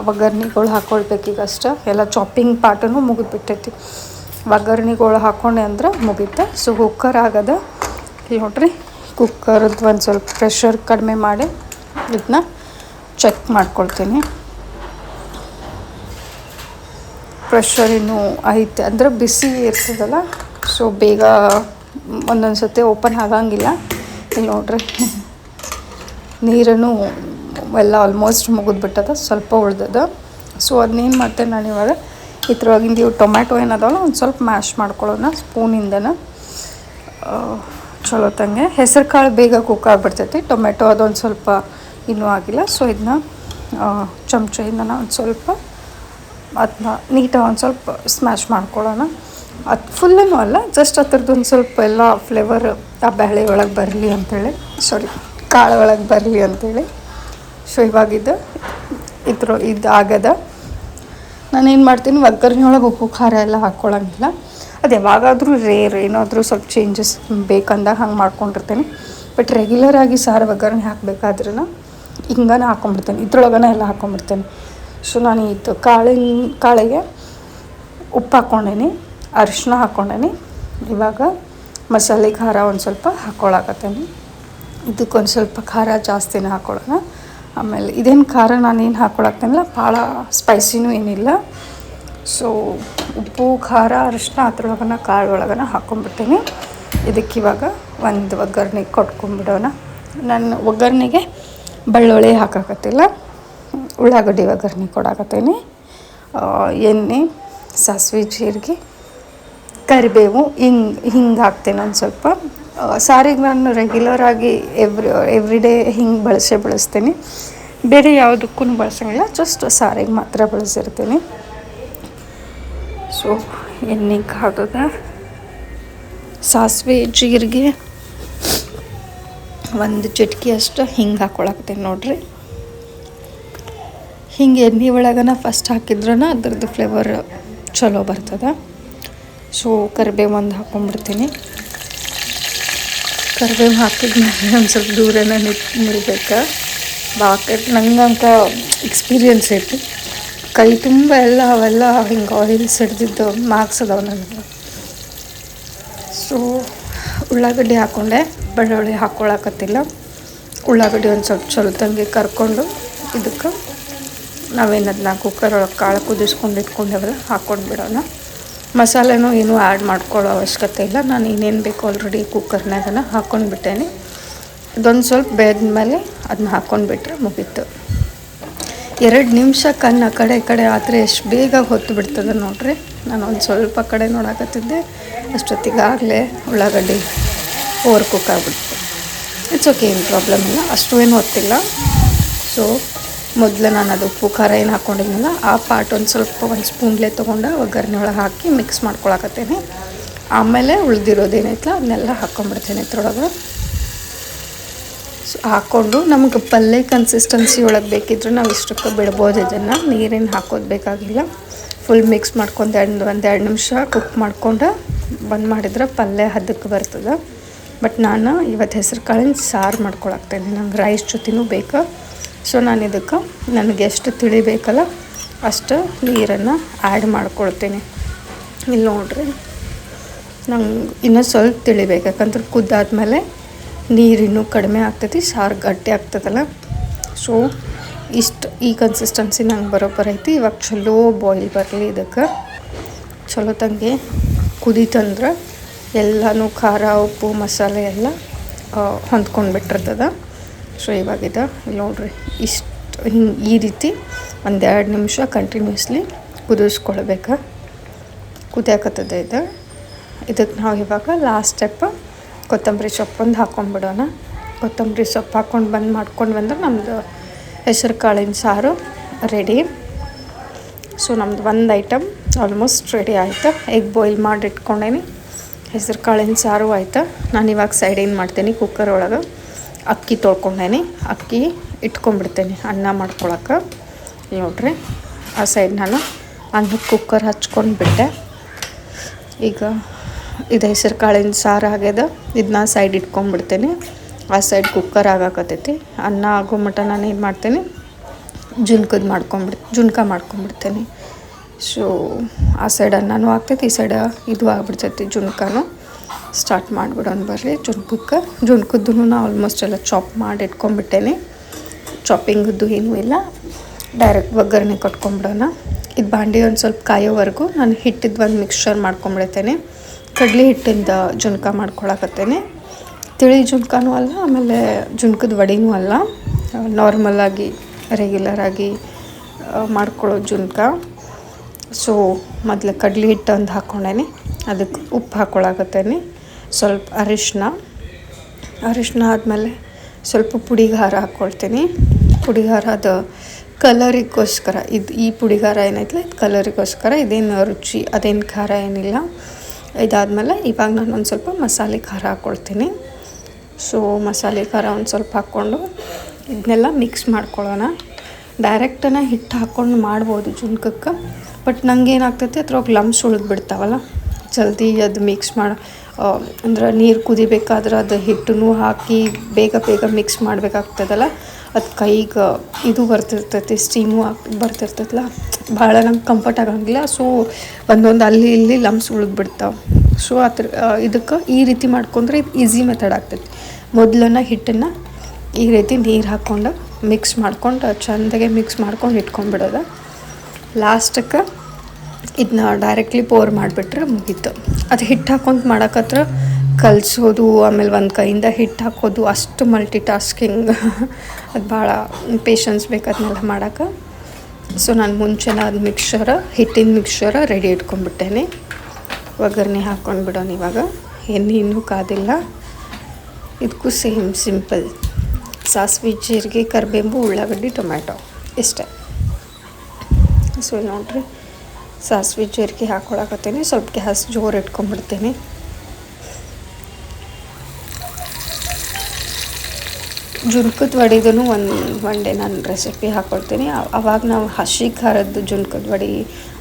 ಒಗ್ಗರ್ಣಿಗಳು ಹಾಕ್ಕೊಳ್ಬೇಕು ಈಗ ಅಷ್ಟೇ. ಎಲ್ಲ ಚಾಪಿಂಗ್ ಪಾರ್ಟನ್ನು ಮುಗಿದ್ಬಿಟ್ಟೈತಿ. ಒಗ್ಗರ್ಣಿಗಳು ಹಾಕೊಂಡೆ ಅಂದ್ರೆ ಮುಗೀತು. ಸೊ ಕುಕ್ಕರ್ ಆಗದ. ಇಲ್ಲಿ ನೋಡ್ರಿ ಕುಕ್ಕರದ್ದು ಒಂದು ಸ್ವಲ್ಪ ಪ್ರೆಷರ್ ಕಡಿಮೆ ಮಾಡಿ ಇದನ್ನ ಚೆಕ್ ಮಾಡ್ಕೊಳ್ತೀನಿ. ಪ್ರೆಷರ್ ಇನ್ನೂ ಐತೆ. ಅಂದರೆ ಬಿಸಿ ಇರ್ತದಲ್ಲ ಸೊ ಬೇಗ ಒಂದೊಂದು ಸತಿ ಓಪನ್ ಆಗಂಗಿಲ್ಲ. ಇಲ್ಲಿ ನೋಡ್ರಿ, ನೀರನ್ನು ಎಲ್ಲ ಆಲ್ಮೋಸ್ಟ್ ಮುಗಿದ್ಬಿಟ್ಟದ ಸ್ವಲ್ಪ ಉಳ್ದದ. ಸೊ ಅದನ್ನೇನು ಮಾಡ್ತೇನೆ ನಾನು ಇವಾಗ ಇದ್ರೊಳಗಿಂದ ಇವು ಟೊಮ್ಯಾಟೊ ಏನದಲ್ಲ ಒಂದು ಸ್ವಲ್ಪ ಮ್ಯಾಶ್ ಮಾಡ್ಕೊಳ್ಳೋಣ ಸ್ಪೂನಿಂದನ ಚಲೋ ತಂಗೆ. ಹೆಸರು ಕಾಳು ಬೇಗ ಕುಕ್ ಆಗಿಬಿಡ್ತೈತಿ. ಟೊಮೆಟೊ ಅದೊಂದು ಸ್ವಲ್ಪ ಇನ್ನೂ ಆಗಿಲ್ಲ. ಸೊ ಇದನ್ನ ಚಮಚದಿಂದ ಒಂದು ಸ್ವಲ್ಪ ಅದನ್ನ ನೀಟಾಗಿ ಒಂದು ಸ್ವಲ್ಪ ಸ್ಮ್ಯಾಶ್ ಮಾಡ್ಕೊಳ್ಳೋಣ ಅದು ಫುಲ್ಲೂ ಅಲ್ಲ ಜಸ್ಟ್ ಒಂದು ಸ್ವಲ್ಪ ಎಲ್ಲ ಫ್ಲೇವರ್ ಆ ಬ್ಯಾಳೆ ಒಳಗೆ ಬರಲಿ ಅಂಥೇಳಿ ಸಾರಿ ಕಾಳು ಒಳಗೆ ಬರಲಿ ಅಂಥೇಳಿ ಸೊ ಇವಾಗಿದ್ದು ಇದ್ರ ಇದು ಆಗದ ನಾನೇನು ಮಾಡ್ತೀನಿ ಒಗ್ಗರಣೆ ಒಳಗೆ ಉಪ್ಪು, ಖಾರ ಎಲ್ಲ ಹಾಕ್ಕೊಳ್ಳೋಂಗಿಲ್ಲ ಅದು ಯಾವಾಗಾದರೂ ರೇರ್, ಏನಾದರೂ ಸ್ವಲ್ಪ ಚೇಂಜಸ್ ಬೇಕಂದಾಗ ಹಂಗೆ ಮಾಡ್ಕೊಂಡಿರ್ತೇನೆ. ಬಟ್ ರೆಗ್ಯುಲರ್ ಆಗಿ ಸಾರು ಒಗ್ಗರಣೆ ಹಾಕಬೇಕಾದ್ರೂ ಹಿಂಗನೇ ಹಾಕ್ಕೊಂಬಿಡ್ತೇನೆ ಇದ್ರೊಳಗನ ಎಲ್ಲ ಹಾಕ್ಕೊಂಬಿಡ್ತೇನೆ ಸೊ ನಾನು ಇದು ಕಾಳಿನ, ಕಾಳಿಗೆ ಉಪ್ಪು ಹಾಕ್ಕೊಂಡೇನಿ ಅರಿಶಿನ ಹಾಕ್ಕೊಂಡೇನಿ. ಇವಾಗ ಮಸಾಲೆ, ಖಾರ ಒಂದು ಸ್ವಲ್ಪ ಹಾಕ್ಕೊಳಕತ್ತೇನೆ ಇದಕ್ಕೊಂದು ಸ್ವಲ್ಪ ಖಾರ ಜಾಸ್ತಿನೇ ಹಾಕ್ಕೊಳ್ಳೋಣ ಆಮೇಲೆ ಇದೇನು ಖಾರ ನಾನೇನು ಹಾಕ್ಕೊಳಕ್ತೇನಿಲ್ಲ ಭಾಳ ಸ್ಪೈಸಿನೂ ಏನಿಲ್ಲ. ಸೊ ಉಪ್ಪು, ಖಾರ ಅರಿಶಿನ ಅದ್ರೊಳಗನ ಕಾಳು ಒಳಗನ ಹಾಕ್ಕೊಂಬಿಡ್ತೀನಿ ಇದಕ್ಕೆ ಇವಾಗ ಒಂದು ಒಗ್ಗರಣೆ ಕೊಟ್ಕೊಂಬಿಡೋಣ. ನಾನು ಒಗ್ಗರಣೆಗೆ ಬೆಳ್ಳುಳ್ಳಿ ಹಾಕಕತ್ತಿಲ್ಲ. ಉಳ್ಳಾಗಡ್ಡಿ ಒಗ್ಗರಣೆ ಕೊಡಾಕತ್ತೀನಿ. ಎಣ್ಣೆ, ಸಾಸಿವೆ, ಜೀರಿಗೆ, ಕರಿಬೇವು ಹಿಂಗೆ ಹಿಂಗೆ ಹಾಕ್ತೇನೆ ಒಂದು ಸ್ವಲ್ಪ. ಸಾರಿಗೆ ನಾನು ರೆಗ್ಯುಲರ್ ಆಗಿ ಎವ್ರಿ ಎವ್ರಿ ಡೇ ಹಿಂಗೆ ಬಳಸೇ ಬಳಸ್ತೀನಿ. ಬೇರೆ ಯಾವುದಕ್ಕೂ ಬಳಸಂಗಿಲ್ಲ ಜಸ್ಟ್ ಸಾರಿಗೆ ಮಾತ್ರ ಬಳಸಿರ್ತೀನಿ. ಸೊ ಎಣ್ಣೆಗೆ ಕಾದದ ಸಾಸಿವೆ, ಜೀರಿಗೆ, ಒಂದು ಚಿಟ್ಕಿ ಅಷ್ಟು ಹಿಂಗೆ ಹಾಕ್ಕೊಳಕತ್ತೀನಿ ನೋಡ್ರಿ. ಹಿಂಗೆ ಎಣ್ಣೆ ಒಳಗನ ಫಸ್ಟ್ ಹಾಕಿದ್ರೂ ಅದ್ರದ್ದು ಫ್ಲೇವರ್ ಚಲೋ ಬರ್ತದೆ. ಸೊ ಕರಿಬೇವು ಒಂದು ಹಾಕ್ಕೊಂಡ್ಬಿಡ್ತೀನಿ ಕರಿಬೇವು ಹಾಕಿದ್ಮೇಲೆ ಒಂದು ಸ್ವಲ್ಪ ದೂರನೇ ನಿಂತು ನಿಲ್ಬೇಕು ಬಾಕಿ ನಂಗಂತ ಎಕ್ಸ್ಪೀರಿಯನ್ಸ್ ಐತಿ ಕೈ ತುಂಬ ಎಲ್ಲ ಅವೆಲ್ಲ ಹಿಂಗೆ ಆಯಿಲ್ ಸಿಡ್ದಿದ್ದು ಮಾರ್ಕ್ಸ್ ಅದಾವೆ ನನಗೆ. ಸೊ ಉಳ್ಳಾಗಡ್ಡಿ ಹಾಕ್ಕೊಂಡೆ ಬೆಳ್ಳುಳ್ಳಿ ಹಾಕ್ಕೊಳಕತ್ತಿಲ್ಲ ಉಳ್ಳಾಗಡ್ಡಿ ಒಂದು ಸ್ವಲ್ಪ ಚಲೋತಂಗೆ ಕರ್ಕೊಂಡು ಇದಕ್ಕೆ ನಾವೇನದನ್ನ ಕುಕ್ಕರ್ ಒಳಗೆ ಕಾಳು ಕುದಿಸ್ಕೊಂಡು ಇಟ್ಕೊಂಡೆವಲ್ಲ ಹಾಕ್ಕೊಂಡು ಬಿಡೋಣ. ಮಸಾಲೆನೂ ಏನೂ ಆ್ಯಡ್ ಮಾಡ್ಕೊಳ್ಳೋ ಅವಶ್ಯಕತೆ ಇಲ್ಲ. ನಾನು ಇನ್ನೇನು ಬೇಕು ಆಲ್ರೆಡಿ ಕುಕ್ಕರ್ನಾಗನ ಹಾಕ್ಕೊಂಡ್ಬಿಟ್ಟೇನೆ. ಇದೊಂದು ಸ್ವಲ್ಪ ಬೇಯ್ದ ಮೇಲೆ ಅದನ್ನ ಹಾಕ್ಕೊಂಡ್ಬಿಟ್ರೆ ಮುಗೀತು. ಎರಡು ನಿಮಿಷ ಕಣ್ಣು ಆ ಕಡೆ ಈ ಕಡೆ ಆದರೆ ಎಷ್ಟು ಬೇಗ ಹೊತ್ತು ಬಿಡ್ತದೆ ನೋಡ್ರಿ. ನಾನು ಒಂದು ಸ್ವಲ್ಪ ಕಡೆ ನೋಡಕತ್ತಿದ್ದೆ. ಅಷ್ಟೊತ್ತಿಗಾಗಲೇ ಉಳ್ಳಾಗಡ್ಡಿ ಓವರ್ ಕುಕ್ ಆಗಿಬಿಡ್ತು. ಇಟ್ಸ್ ಓಕೆ ಏನು ಪ್ರಾಬ್ಲಮ್ ಇಲ್ಲ. ಅಷ್ಟು ಏನು ಹೊತ್ತಿಲ್ಲ. ಸೊ ಮೊದಲು ನಾನು ಅದು ಉಪ್ಪು ಖಾರ ಏನು ಹಾಕ್ಕೊಂಡಿದ್ನಲ್ಲ ಆ ಪಾರ್ಟ್ ಒಂದು ಸ್ವಲ್ಪ ಒಂದು ಸ್ಪೂನ್ಲೆ ತೊಗೊಂಡು ಒಗ್ಗರಣೆ ಒಳಗೆ ಹಾಕಿ ಮಿಕ್ಸ್ ಮಾಡ್ಕೊಳಕತ್ತೇನೆ. ಆಮೇಲೆ ಉಳಿದಿರೋದೇನೈತಲ್ಲ ಅದನ್ನೆಲ್ಲ ಹಾಕ್ಕೊಂಬಿಡ್ತೇನೆ ಇದ್ರೊಳಗೆ. ಸೊ ಹಾಕ್ಕೊಂಡು ನಮ್ಗೆ ಪಲ್ಯ ಕನ್ಸಿಸ್ಟೆನ್ಸಿ ಒಳಗೆ ಬೇಕಿದ್ರೆ ನಾವು ಇಷ್ಟಕ್ಕೆ ಬಿಡ್ಬೋದು ಇದನ್ನು. ನೀರೇನು ಹಾಕೋದು ಬೇಕಾಗಿಲ್ಲ. ಫುಲ್ ಮಿಕ್ಸ್ ಮಾಡ್ಕೊಂಡು ಎರಡು ಒಂದೆರಡು ನಿಮಿಷ ಕುಕ್ ಮಾಡ್ಕೊಂಡು ಬಂದ್ ಮಾಡಿದ್ರೆ ಪಲ್ಯ ಹದಕ್ಕೆ ಬರ್ತದೆ. ಬಟ್ ನಾನು ಇವತ್ತು ಹೆಸರು ಕಾಳಿನ ಸಾರು ಮಾಡ್ಕೊಳಕ್ತೇನೆ. ನಂಗೆ ರೈಸ್ ಜೊತೆನೂ ಬೇಕು? ಸೊ ನಾನು ಇದಕ್ಕೆ ನನಗೆ ಎಷ್ಟು ತಿಳಿಬೇಕಲ್ಲ, ಅಷ್ಟು ನೀರನ್ನು ಆ್ಯಡ್ ಮಾಡ್ಕೊಳ್ತೀನಿ. ಇಲ್ಲಿ ನೋಡ್ರಿ. ನಂಗೆ ಇನ್ನೂ ಸ್ವಲ್ಪ ತಿಳಿಬೇಕು, ಯಾಕಂದ್ರೆ ಕುದ್ದಾದ್ಮೇಲೆ ನೀರಿನ್ನೂ ಕಡಿಮೆ ಆಗ್ತೈತಿ, ಸಾರು ಗಟ್ಟಿ ಆಗ್ತದಲ್ಲ. ಸೊ ಇಷ್ಟು ಈ ಕನ್ಸಿಸ್ಟೆನ್ಸಿ ನಂಗೆ ಬರೋಬ್ಬರ ಐತಿ. ಇವಾಗ ಚಲೋ ಬಾಯ್ಲ್ ಬರಲಿ ಇದಕ್ಕೆ. ಚಲೋ ತಂಗೆ ಕುದೀತಂದ್ರೆ ಎಲ್ಲನೂ ಖಾರ, ಉಪ್ಪು, ಮಸಾಲೆ ಎಲ್ಲ ಹೊಂದ್ಕೊಂಡು ಬಿಟ್ಟಿರ್ತದ ಸೊ ಇವಾಗಿದೆ ಇಲ್ಲಿ ನೋಡ್ರಿ, ಇಷ್ಟು ಹಿಂಗೆ ಈ ರೀತಿ ಒಂದೆರಡು ನಿಮಿಷ ಕಂಟಿನ್ಯೂಸ್ಲಿ ಕುದಿಸ್ಕೊಳ್ಬೇಕು. ಕುದಿಯಾಕತ್ತದ ಇದು. ಇದಕ್ಕೆ ನಾವು ಇವಾಗ ಲಾಸ್ಟ್ ಸ್ಟೆಪ್ ಕೊತ್ತಂಬರಿ ಸೊಪ್ಪೊಂದು ಹಾಕ್ಕೊಂಡ್ಬಿಡೋಣ ಕೊತ್ತಂಬರಿ ಸೊಪ್ಪು ಹಾಕ್ಕೊಂಡು ಬಂದು ಮಾಡ್ಕೊಂಡು ಬಂದ್ರೆ ನಮ್ಮದು ಹೆಸರು ಕಾಳಿನ ಸಾರು ರೆಡಿ ಸೊ ನಮ್ಮದು ಒಂದು ಐಟಮ್ ಆಲ್ಮೋಸ್ಟ್ ರೆಡಿ ಆಯಿತು. ಎಗ್ ಬಾಯ್ಲ್ ಮಾಡಿ ಇಟ್ಕೊಂಡೇನಿ ಹೆಸರು ಕಾಳಿನ ಸಾರು ಆಯಿತು. ನಾನು ಇವಾಗ ಸೈಡ್ ಏನು ಮಾಡ್ತೀನಿ? ಕುಕ್ಕರ್ ಒಳಗೆ. ಅಕ್ಕಿ ತೊಳ್ಕೊಂಡೇನಿ, ಅಕ್ಕಿ ಇಟ್ಕೊಂಡ್ಬಿಡ್ತೇನೆ, ಅನ್ನ ಮಾಡ್ಕೊಳಕ್ಕೆ ನೋಡ್ರಿ, ಆ ಸೈಡ್ ನಾನು ಅನ್ನಕ್ಕೆ ಕುಕ್ಕರ್ ಹಚ್ಕೊಂಡು ಬಿಟ್ಟೆ ಈಗ ಇದು ಹೆಸರು ಕಾಳಿನ ಸಾರು ಆಗ್ಯದ ಇದನ್ನ ಸೈಡ್ ಇಟ್ಕೊಂಡ್ಬಿಡ್ತೇನೆ. ಆ ಸೈಡ್ ಕುಕ್ಕರ್ ಆಗಾಕತ್ತೈತಿ. ಅನ್ನ ಆಗೋ ಮಟ್ಟ ನಾನು ಏನು ಮಾಡ್ತೇನೆ, ಜುನ್ಕದ್ ಮಾಡ್ಕೊಂಬಿಡ್ ಜುನ್ಕ ಮಾಡ್ಕೊಂಡ್ಬಿಡ್ತೇನೆ. ಸೊ ಆ ಸೈಡ್ ಅನ್ನನೂ ಆಗ್ತೈತಿ, ಈ ಸೈಡ್ ಇದು ಆಗ್ಬಿಡ್ತೈತಿ ಜುನ್ಕನೂ. ಸ್ಟಾರ್ಟ್ ಮಾಡಿಬಿಡೋಣ ಬರ್ರಿ ಜುಣ್ಕಕ್ಕೆ ಜುಣ್ಕದ್ದು ನಾ ಆಲ್ಮೋಸ್ಟ್ ಎಲ್ಲ ಚಾಪ್ ಮಾಡಿ ಇಟ್ಕೊಂಡ್ಬಿಟ್ಟೇನೆ. ಚಾಪಿಂಗದ್ದು ಏನೂ ಇಲ್ಲ. ಡೈರೆಕ್ಟ್ ಒಗ್ಗರಣೆ ಕಟ್ಕೊಂಬಿಡೋಣ ಇದು ಬಾಂಡಿ ಒಂದು ಸ್ವಲ್ಪ ಕಾಯೋವರೆಗೂ ನಾನು ಹಿಟ್ಟಿದ್ದು ಒಂದು ಮಿಕ್ಸ್ಚರ್ ಮಾಡ್ಕೊಂಬಿಡ್ತೇನೆ ಕಡಲೆ ಹಿಟ್ಟಿಂದ ಜುಣ್ಕ ಮಾಡ್ಕೊಳಕತ್ತೇನೆ. ತಿಳಿ ಜುಣ್ಕನೂ ಅಲ್ಲ, ಆಮೇಲೆ ಜುಣ್ಕದ ವಡಿನೂ ಅಲ್ಲ. ನಾರ್ಮಲಾಗಿ ರೆಗ್ಯುಲರಾಗಿ ಮಾಡ್ಕೊಳ್ಳೋ ಜುಣ್ಕ. ಸೊ ಮೊದಲು ಕಡಲೆ ಹಿಟ್ಟು ಒಂದು ಹಾಕ್ಕೊಂಡೇನೆ. ಅದಕ್ಕೆ ಉಪ್ಪು ಹಾಕ್ಕೊಳಕತ್ತೇನೆ. ಸ್ವಲ್ಪ ಅರಿಶಿನ ಅರಿಶಿನ ಆದಮೇಲೆ ಸ್ವಲ್ಪ ಪುಡಿಗಾರ ಹಾಕ್ಕೊಳ್ತೀನಿ. ಪುಡಿಗಾರ ಅದು ಕಲರಿಗೋಸ್ಕರ, ಇದು ಈ ಪುಡಿಗಾರ ಏನೈತಲ್ಲ, ಇದು ಕಲರಿಗೋಸ್ಕರ, ಇದೇನು ರುಚಿ, ಅದೇನು ಖಾರ ಏನಿಲ್ಲ. ಇದಾದಮೇಲೆ ಇವಾಗ ನಾನು ಒಂದು ಸ್ವಲ್ಪ ಮಸಾಲೆ ಖಾರ ಹಾಕ್ಕೊಳ್ತೀನಿ. ಸೊ ಮಸಾಲೆ ಖಾರ ಒಂದು ಸ್ವಲ್ಪ ಹಾಕ್ಕೊಂಡು ಇದನ್ನೆಲ್ಲ ಮಿಕ್ಸ್ ಮಾಡ್ಕೊಳ್ಳೋಣ. ಡೈರೆಕ್ಟನ್ನು ಹಿಟ್ಟು ಹಾಕ್ಕೊಂಡು ಮಾಡ್ಬೋದು ಜುನ್ಕಕ್ಕೆ. ಬಟ್ ನಂಗೆ ಏನಾಗ್ತೈತೆ ಅದ್ರೊಳಗೆ ಲಮ್ಸ್ ಉಳಿದು ಬಿಡ್ತಾವಲ್ಲ. ಜಲ್ದಿ ಅದು ಮಿಕ್ಸ್ ಮಾಡಿ ಅಂದ್ರೆ ನೀರು ಕುದಿಬೇಕಾದ್ರೆ ಅದು ಹಿಟ್ಟನ್ನು ಹಾಕಿ ಬೇಗ ಬೇಗ ಮಿಕ್ಸ್ ಮಾಡಬೇಕಾಗ್ತದಲ್ಲ? ಅದು ಕೈಗೆ ಇದು ಬರ್ತಿರ್ತೈತಿ ಸ್ಟೀಮು ಬರ್ತಿರ್ತೈತಲ್ಲ ಭಾಳ ನಂಗೆ ಕಂಫರ್ಟ್ ಆಗಂಗಿಲ್ಲ ಸೊ ಒಂದೊಂದು ಅಲ್ಲಿ ಇಲ್ಲಿ ಲಮ್ಸ್ ಉಳಿದ್ಬಿಡ್ತಾವೆ. ಸೊ ಅದ್ರ ಇದಕ್ಕೆ ಈ ರೀತಿ ಮಾಡ್ಕೊಂಡ್ರೆ ಇದು ಈಸಿ ಮೆಥಡ್ ಆಗ್ತೈತಿ. ಮೊದಲನ್ನ ಹಿಟ್ಟನ್ನು ಈ ರೀತಿ ನೀರು ಹಾಕ್ಕೊಂಡು ಮಿಕ್ಸ್ ಮಾಡ್ಕೊಂಡು, ಚೆಂದಾಗೆ ಮಿಕ್ಸ್ ಮಾಡ್ಕೊಂಡು ಇಟ್ಕೊಂಡ್ಬಿಡೋದು. ಲಾಸ್ಟಕ್ಕೆ ಇದನ್ನ ಡೈರೆಕ್ಟ್ಲಿ ಪೋರ್ ಮಾಡಿಬಿಟ್ರೆ ಮುಗೀತು. ಅದು ಹಿಟ್ಟು ಹಾಕೊಂಡು ಮಾಡೋಕತ್ರ ಕಲಿಸೋದು, ಆಮೇಲೆ ಒಂದು ಕೈಯಿಂದ ಹಿಟ್ಟು ಹಾಕೋದು, ಅಷ್ಟು ಮಲ್ಟಿ ಟಾಸ್ಕಿಂಗ್ ಅದು ಭಾಳ ಪೇಷನ್ಸ್ ಬೇಕು ಅದನ್ನೆಲ್ಲ ಮಾಡೋಕೆ. ಸೊ ನಾನು ಮುಂಚೆನೇ ಅದು ಮಿಕ್ಸರ ಹಿಟ್ಟಿನ ಮಿಕ್ಸರ ರೆಡಿ ಇಟ್ಕೊಂಡ್ಬಿಟ್ಟೇನೆ. ಒಗ್ಗರಣೆ ಹಾಕ್ಕೊಂಡು ಬಿಡೋಣ ಇವಾಗ. ಎಣ್ಣೆ ಇನ್ನೂ ಕಾದಿಲ್ಲ. ಇದಕ್ಕೂ ಸೇಮ್ ಸಿಂಪಲ್ ಸಾಸಿವೆ, ಜೀರಿಗೆ ಕರಿಬೇವು ಉಳ್ಳಾಗಡ್ಡಿ, ಟೊಮ್ಯಾಟೊ. ಇಷ್ಟೇ. ಸೊ ನೋಡಿರಿ. ಸಾಸಿವೆ ಜೀರಿಗೆ ಹಾಕ್ಕೊಳಕತ್ತೀನಿ ಸ್ವಲ್ಪ ಗ್ಯಾಸ್ ಜೋರು ಇಟ್ಕೊಂಡ್ಬಿಡ್ತೀನಿ. ಜುನ್ಕದ ವಡಿದೂ ಒಂದು ಒನ್ ನಾನು ರೆಸಿಪಿ ಹಾಕ್ಕೊಡ್ತೀನಿ ಅವಾಗ ನಾವು ಹಸಿ ಖಾರದ್ದು ಜುನ್ಕದ ವಡಿ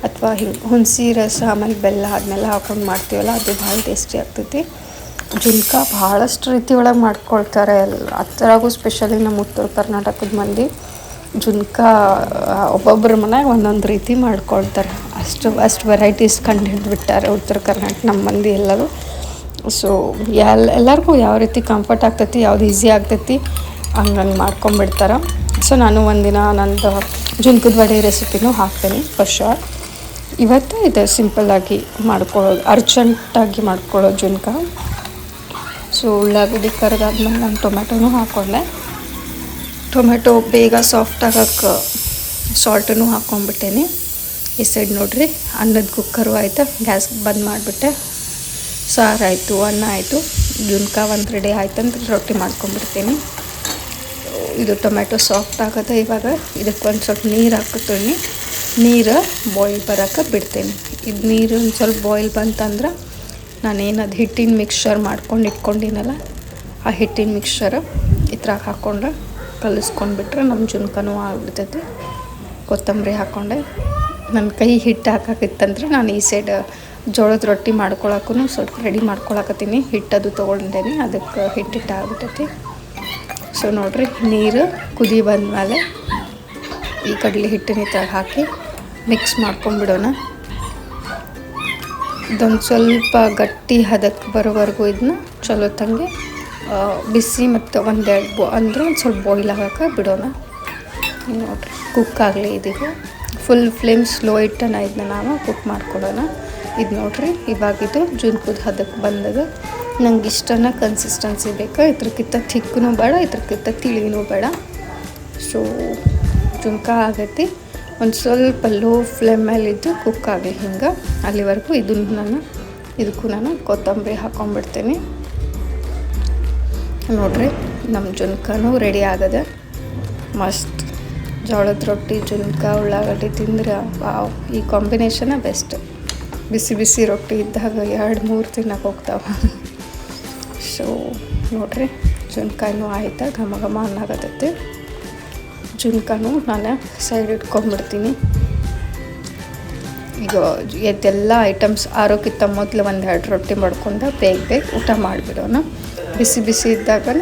ಅಥವಾ ಹಿಂಗೆ ಹುಣಸಿ ರಸ, ಆಮೇಲೆ ಬೆಲ್ಲ ಅದನ್ನೆಲ್ಲ ಹಾಕೊಂಡು ಮಾಡ್ತೀವಲ್ಲ, ಅದು ಭಾಳ ಟೇಸ್ಟಿ ಆಗ್ತೈತಿ. ಜುನ್ಕ ಭಾಳಷ್ಟು ರೀತಿ ಒಳಗೆ ಮಾಡ್ಕೊಳ್ತಾರೆ. ಎಲ್ಲ ಅದರಾಗೂ ಸ್ಪೆಷಲಿ ನಮ್ಮ ಉತ್ತರ ಕರ್ನಾಟಕದ ಮಂದಿ ಜುನ್ಕ ಒಬ್ಬೊಬ್ಬರ ಮನ್ಯಾಗ ಒಂದೊಂದು ರೀತಿ ಮಾಡ್ಕೊಳ್ತಾರೆ. ಅಷ್ಟು ಅಷ್ಟು ವೆರೈಟೀಸ್ ಕಂಡು ಹಿಡಿದ್ಬಿಟ್ಟಾರೆ ಉತ್ತರ ಕರ್ನಾಟಕ ನಮ್ಮ ಮಂದಿ ಎಲ್ಲರೂ. ಸೊ ಎಲ್ಲ, ಎಲ್ಲರಿಗೂ ಯಾವ ರೀತಿ ಕಂಫರ್ಟ್ ಆಗ್ತೈತಿ, ಯಾವ್ದು ಈಸಿ ಆಗ್ತೈತಿ, ಹಂಗಂಗೆ ಮಾಡ್ಕೊಂಬಿಡ್ತಾರೆ. ಸೊ ನಾನು ಒಂದಿನ ನಂದು ಜುನ್ಕದ ವಡೆ ರೆಸಿಪಿನೂ ಹಾಕ್ತೀನಿ ಫರ್ ಶೋರ್ ಇವತ್ತು ಇದು ಸಿಂಪಲ್ಲಾಗಿ ಮಾಡ್ಕೊಳ್ಳೋದು ಅರ್ಜೆಂಟಾಗಿ ಮಾಡ್ಕೊಳ್ಳೋ ಜುನ್ಕ ಸೊ ಉಳ್ಳಾಗಡ್ಡಿ ಕರೆದಾದ್ಮೇಲೆ ನಾನು ಟೊಮೆಟೊನೂ ಹಾಕ್ಕೊಂಡೆ ಟೊಮೆಟೊ ಬೇಗ ಸಾಫ್ಟ್ ಆಗಕ್ಕೆ ಸಾಲ್ಟನ್ನು ಹಾಕ್ಕೊಂಡ್ಬಿಟ್ಟೇನಿ ಈ ಸೈಡ್ ನೋಡ್ರಿ, ಅನ್ನದ ಕುಕ್ಕರು ಆಯ್ತು ಗ್ಯಾಸ್ ಬಂದ್ ಮಾಡಿಬಿಟ್ಟೆ. ಸಾರು ಆಯಿತು, ಅನ್ನ ಆಯಿತು ಜುನ್ಕ ಒಂದು ರೆಡಿ ಆಯ್ತು ಅಂದ್ರೆ ರೊಟ್ಟಿ ಮಾಡ್ಕೊಂಡ್ಬಿಡ್ತೀನಿ. ಇದು ಟೊಮೆಟೊ ಸಾಫ್ಟ್ ಆಗುತ್ತೆ ಇವಾಗ, ಇದಕ್ಕೆ ಒಂದು ಸ್ವಲ್ಪ ನೀರು ಹಾಕುತ್ತೀನಿ. ನೀರು ಬಾಯ್ಲ್ ಬರೋಕೆ ಬಿಡ್ತೀನಿ. ಇದು ನೀರು ಒಂದು ಸ್ವಲ್ಪ ಬಾಯ್ಲ್ ಬಂತಂದ್ರೆ ನಾನೇನು ಅದು ಹಿಟ್ಟಿನ ಮಿಕ್ಸ್ಚರ್ ಮಾಡ್ಕೊಂಡು ಇಟ್ಕೊಂಡಿನಲ್ಲ, ಆ ಹಿಟ್ಟಿನ ಮಿಕ್ಸ್ಚರ್ ಇದ್ರಾಗ ಹಾಕ್ಕೊಂಡ್ರೆ ಕಲಿಸ್ಕೊಂಡ್ಬಿಟ್ರೆ ನಮ್ಮ ಜುನ್ಕನೂ ಆಗ್ಬಿಡ್ತೈತಿ. ಕೊತ್ತಂಬರಿ ಹಾಕ್ಕೊಂಡೆ ನನ್ನ ಕೈ ಹಿಟ್ಟು ಹಾಕಾಕಿತ್ತಂದ್ರೆ ನಾನು ಈ ಸೈಡ್ ಜೋಳದ ರೊಟ್ಟಿ ಮಾಡ್ಕೊಳಕ್ಕೂ ಸ್ವಲ್ಪ ರೆಡಿ ಮಾಡ್ಕೊಳಕತ್ತೀನಿ. ಹಿಟ್ಟದು ತೊಗೊಂಡೇನಿ, ಅದಕ್ಕೆ ಹಿಟ್ಟಿಟ್ಟು ಆಗ್ಬಿಟ್ಟೈತಿ ಸೊ ನೋಡಿರಿ, ನೀರು ಕುದಿ ಬಂದಮೇಲೆ ಈ ಕಡಲೆ ಹಿಟ್ಟಿನ ತಳ ಹಾಕಿ ಮಿಕ್ಸ್ ಮಾಡ್ಕೊಂಡ್ಬಿಡೋಣ ಇದೊಂದು ಸ್ವಲ್ಪ ಗಟ್ಟಿ ಹದಕ್ಕೆ ಬರೋವರೆಗೂ ಇದನ್ನ ಚಲೋ ತಂಗೆ ಬಿಸಿ ಮತ್ತು ಒಂದೆರಡು ಬೋ ಅಂದ್ರೆ ಒಂದು ಸ್ವಲ್ಪ ಬಾಯ್ಲ್ ಆಗಕ್ಕೆ ಬಿಡೋಣ. ನೋಡ್ರಿ ಕುಕ್ ಆಗಲಿ ಇದೀಗ. ಫುಲ್ ಫ್ಲೇಮ್ ಸ್ಲೋ ಇಟ್ಟನ ಇದನ್ನ ನಾವು ಕುಕ್ ಮಾಡ್ಕೊಡೋಣ. ಇದು ನೋಡ್ರಿ ಇವಾಗಿದು ಜುನ್ಕುದ ಹದಕ್ಕೆ ಬಂದಾಗ ನಂಗೆ ಇಷ್ಟನ ಕನ್ಸಿಸ್ಟೆನ್ಸಿ ಬೇಕು. ಇದ್ರಕ್ಕಿಂತ ಥಿಕ್ಕೂ ಬೇಡ, ಇದ್ರಕ್ಕಿಂತ ತಿಳಿನೂ ಬೇಡ. ಸೊ ಜುನ್ಕ ಆಗೈತಿ ಒಂದು ಸ್ವಲ್ಪ ಲೋ ಫ್ಲೇಮ್ ಮೇಲೆ ಇದ್ದು ಕುಕ್ ಆಗಲಿ ಹಿಂಗೆ. ಅಲ್ಲಿವರೆಗೂ ಇದನ್ನು ನಾನು, ಇದಕ್ಕೂ ನಾನು ಕೊತ್ತಂಬರಿ ಹಾಕೊಂಡ್ಬಿಡ್ತೀನಿ ನೋಡ್ರಿ ನಮ್ಮ ಜುನ್ಕನೂ ರೆಡಿ ಆಗದೆ. ಮಸ್ತ್ ಜೋಳದ ರೊಟ್ಟಿ ಜುನ್ಕ ಉಳ್ಳಾಗಡ್ಡಿ ತಿಂದ್ರೆ ವಾವ್, ಈ ಕಾಂಬಿನೇಷನೇ ಬೆಸ್ಟ್ ಬಿಸಿ ಬಿಸಿ ರೊಟ್ಟಿ ಇದ್ದಾಗ ಎರಡು, ಮೂರು ತಿನ್ನಕ್ಕೆ ಹೋಗ್ತಾವ. ಸೊ ನೋಡ್ರಿ ಜುನ್ಕಾಯಿನೂ ಆಯ್ತಾ, ಘಮ ಘಮ ಅನ್ನಾಗತ್ತೈತಿ ಜುನ್ಕಾನು ನಾನು ಸೈಡ್ ಇಟ್ಕೊಂಡ್ಬಿಡ್ತೀನಿ. ಈಗ ಇದೆಲ್ಲ ಐಟಮ್ಸ್ ಆರೋಕ್ಕಿಂತ ಮೊದಲು ಒಂದು ಎರಡು ರೊಟ್ಟಿ ಮಾಡ್ಕೊಂಡು ಬೇಗ ಬೇಗ ಊಟ ಮಾಡಿಬಿಡೋಣ. ಬಿಸಿ ಬಿಸಿ ಇದ್ದಾಗ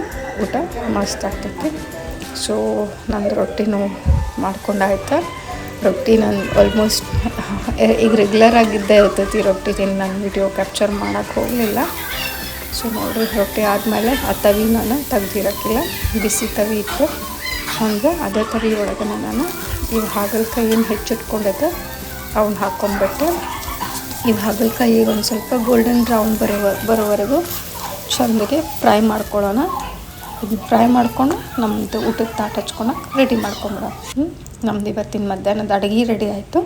ಊಟ ಮಸ್ತ್ ಆಗ್ತೈತಿ. ಸೊ ನಂದು ರೊಟ್ಟಿನೂ ಮಾಡ್ಕೊಂಡಾಯ್ತು. ರೊಟ್ಟಿ ನಾನು ಆಲ್ಮೋಸ್ಟ್ ಈಗ ರೆಗ್ಯುಲರ್ ಆಗಿದ್ದೇ ಇರ್ತೈತಿ ರೊಟ್ಟಿ ತಿಂದು ನಾನು ವಿಡಿಯೋ ಕ್ಯಾಪ್ಚರ್ ಮಾಡೋಕ್ಕೆ ಹೋಗಲಿಲ್ಲ. ಸೊ ನೋಡ್ರಿ, ರೊಟ್ಟಿ ಆದಮೇಲೆ ಆ ತವಿ ನಾನು ತೆಗ್ದಿರೋಕ್ಕಿಲ್ಲ. ಬಿಸಿ ತವಿ ಇತ್ತು. ಹಂಗೆ ಅದೇ ತವಿ ಒಳಗೆ ನಾನು ಇವು ಹಾಗಲಕಾಯಿ ಏನು ಹೆಚ್ಚಿಟ್ಕೊಂಡಿದ್ದೆ ಅವನ್ನ ಹಾಕ್ಕೊಂಡ್ಬಿಟ್ಟು ಇವು ಹಾಗಲಕಾಯಿ ಒಂದು ಸ್ವಲ್ಪ ಗೋಲ್ಡನ್ ಬ್ರೌನ್ ಬರೋ ಬರೋವರೆಗೂ ಚಂದಗೆ ಫ್ರೈ ಮಾಡ್ಕೊಳ್ಳೋಣ. ಇದನ್ನ ಫ್ರೈ ಮಾಡ್ಕೊಂಡು ನಮ್ಮದು ಊಟದ ತಾಟ ಹಚ್ಕೊಳಕ್ಕೆ ರೆಡಿ ಮಾಡ್ಕೊಂಬಿಡೋಣ. ಹ್ಞೂ ನಮ್ದು ಇವತ್ತಿನ ಮಧ್ಯಾಹ್ನದ ಅಡುಗೆ ರೆಡಿ ಆಯಿತು.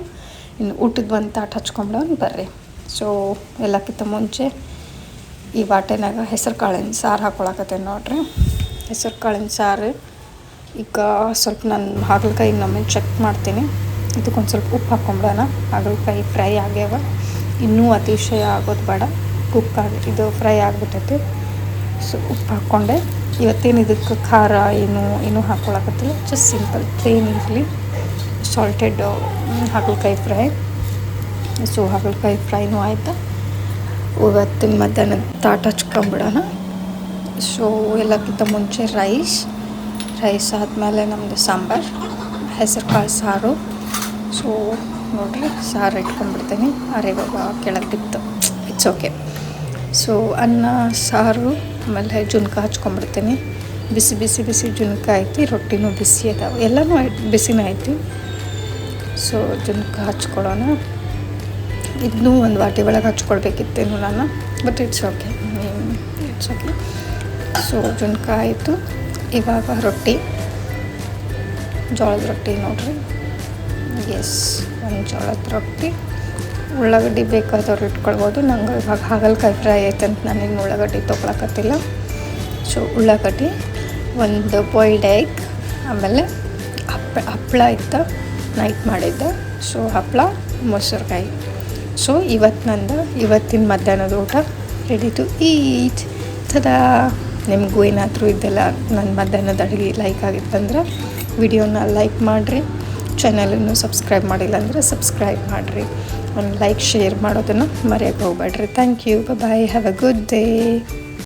ಇನ್ನು ಊಟದ ಒಂದು ತಾಟ ಹಚ್ಕೊಂಬಿಡೋಣ, ಬರ್ರಿ. ಸೊ ಎಲ್ಲಕ್ಕಿಂತ ಮುಂಚೆ ಈ ಬಾಟೆನಾಗ ಹೆಸರು ಕಾಳಿನ ಸಾರು ಹಾಕ್ಕೊಳಕತ್ತೇನೆ ನೋಡ್ರಿ. ಹೆಸರು ಕಾಳಿನ ಸಾರು ಈಗ ಸ್ವಲ್ಪ ನಾನು ಹಾಗಲಕಾಯಿ ನಮ್ಮನ್ನು ಚೆಕ್ ಮಾಡ್ತೀನಿ. ಇದಕ್ಕೊಂದು ಸ್ವಲ್ಪ ಉಪ್ಪು ಹಾಕ್ಕೊಂಬಿಡೋಣ ಹಾಗಲಕಾಯಿ ಫ್ರೈ ಆಗ್ಯಾವ. ಇನ್ನೂ ಅತಿಶಯ ಆಗೋದು ಬೇಡ. ಕುಕ್ ಆಗಿ ಇದು ಫ್ರೈ ಆಗಿಬಿಟ್ಟೈತಿ ಸೊ ಉಪ್ಪು ಹಾಕ್ಕೊಂಡೆ. ಇವತ್ತೇನು ಇದಕ್ಕೆ ಖಾರ ಏನು, ಏನೂ ಹಾಕ್ಕೊಳಕತ್ತಿಲ್ಲ ಜಸ್ಟ್ ಸಿಂಪಲ್ ಪ್ಲೇನ್ ಇರಲಿ ಸಾಲ್ಟೆಡ್ ಹಾಗಲಕಾಯಿ ಫ್ರೈ. ಸೊ ಹಾಗಲಕಾಯಿ ಫ್ರೈನೂ ಆಯ್ತು. ಇವತ್ತಿನ ಮಧ್ಯಾಹ್ನ ತಾಟ ಹಚ್ಕೊಂಬಿಡೋಣ. ಸೊ ಎಲ್ಲಕ್ಕಿಂತ ಮುಂಚೆ ರೈಸ್ ರೈಸ್ ಆದಮೇಲೆ ನಮ್ಮದು ಸಾಂಬಾರು ಹೆಸರು ಕಾಳು ಸಾರು. ಸೊ ನೋಡಿರಿ, ಸಾರು ಇಟ್ಕೊಂಡ್ಬಿಡ್ತೀನಿ. ಅರೆ ಬಾಬಾ, ಕೆಳಗೆ ಬಿತ್ತು. ಇಟ್ಸ್ ಓಕೆ ಸೊ ಅನ್ನ, ಸಾರು ಆಮೇಲೆ ಜುನ್ಕ ಹಚ್ಕೊಂಡ್ಬಿಡ್ತೀನಿ ಬಿಸಿ ಬಿಸಿ ಬಿಸಿ ಜುನ್ಕ ಐತಿ, ರೊಟ್ಟಿನೂ ಬಿಸಿ ಅದಾವೆ. ಎಲ್ಲನೂ ಬಿಸಿನೇ ಐತಿ. ಸೊ ಜುನ್ಕ ಹಚ್ಕೊಳ್ಳೋಣ. ಇದನ್ನೂ ಒಂದು ವಾಟಿ ಒಳಗೆ ಹಚ್ಕೊಳ್ಬೇಕಿತ್ತೇನು ನಾನು but it's okay it's okay so zunka ಆಯಿತು. ಇವಾಗ ರೊಟ್ಟಿ. ಜೋಳದ ರೊಟ್ಟಿ ನೋಡ್ರಿ. ಎಸ್ ಒಂದು ಜೋಳದ ರೊಟ್ಟಿ. ಉಳ್ಳಾಗಡ್ಡಿ ಬೇಕಾದವ್ರು ಇಟ್ಕೊಳ್ಬೋದು. ನಂಗೆ ಇವಾಗ ಹಾಗಲ್ಕಾಯಿ ಫ್ರೈ ಆಯ್ತಂತ ನಾನೇನು ಉಳ್ಳಾಗಡ್ಡಿ ತೊಗೊಳಕತ್ತಿಲ್ಲ. ಸೊ ಉಳ್ಳಾಗಡ್ಡಿ, ಒಂದು ಬಾಯ್ಲ್ಡ್ ಎಗ್ ಆಮೇಲೆ ಹಪ್ಳ ಹಪ್ಪಳ ಇತ್ತು ನೈಟ್ ಮಾಡಿದ್ದೆ. ಸೊ ಹಪ್ಪಳ ಮೊಸರುಕಾಯಿ. ಸೊ ಇವತ್ತು ನಂದು, ಇವತ್ತಿನ ಮಧ್ಯಾಹ್ನದ ಊಟ ರೆಡಿ ಟು ಈಟ್ ತದಾ ನಿಮಗೂ ಏನಾದರೂ ಇದೆಲ್ಲ ನನ್ನ ಮಧ್ಯಾಹ್ನದ ಅಡುಗೆ ಲೈಕ್ ಆಗಿತ್ತಂದ್ರೆ ವಿಡಿಯೋನ ಲೈಕ್ ಮಾಡಿರಿ. ಚಾನಲನ್ನು ಸಬ್ಸ್ಕ್ರೈಬ್ ಮಾಡಿಲ್ಲ ಅಂದರೆ ಸಬ್ಸ್ಕ್ರೈಬ್ ಮಾಡಿರಿ. ಒಂದು ಲೈಕ್ ಶೇರ್ ಮಾಡೋದನ್ನು ಮರೆಯೋಕ್ಕೆ ಹೋಗ್ಬೇಡ್ರಿ thank you bye have a good day